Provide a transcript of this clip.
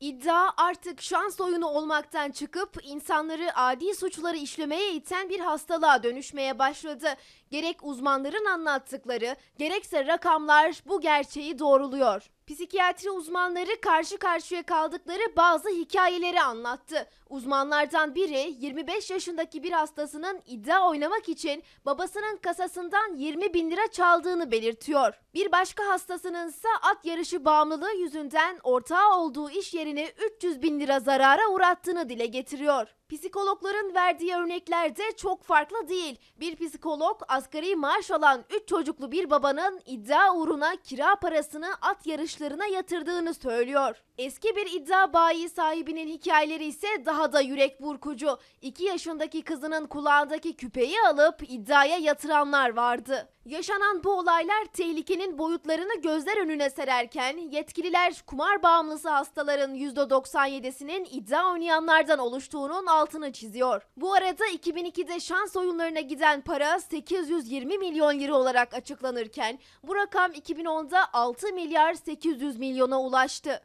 İddia artık şans oyunu olmaktan çıkıp insanları adi suçları işlemeye iten bir hastalığa dönüşmeye başladı. Gerek uzmanların anlattıkları, gerekse rakamlar bu gerçeği doğruluyor. Psikiyatri uzmanları karşı karşıya kaldıkları bazı hikayeleri anlattı. Uzmanlardan biri 25 yaşındaki bir hastasının iddia oynamak için babasının kasasından 20 bin lira çaldığını belirtiyor. Bir başka hastasının ise at yarışı bağımlılığı yüzünden ortağı olduğu iş yerini 300 bin lira zarara uğrattığını dile getiriyor. Psikologların verdiği örnekler de çok farklı değil. Bir psikolog asgari maaş alan 3 çocuklu bir babanın iddia uğruna kira parasını at yarışlarına yatırdığını söylüyor. Eski bir iddia bayi sahibinin hikayeleri ise daha da yürek burkucu. 2 yaşındaki kızının kulağındaki küpeyi alıp iddiaya yatıranlar vardı. Yaşanan bu olaylar tehlikenin boyutlarını gözler önüne sererken yetkililer kumar bağımlısı hastaların %97'sinin iddia oynayanlardan oluştuğunun altını çiziyor. Bu arada 2002'de şans oyunlarına giden para 820 milyon lira olarak açıklanırken bu rakam 2010'da 6 milyar 800 milyona ulaştı.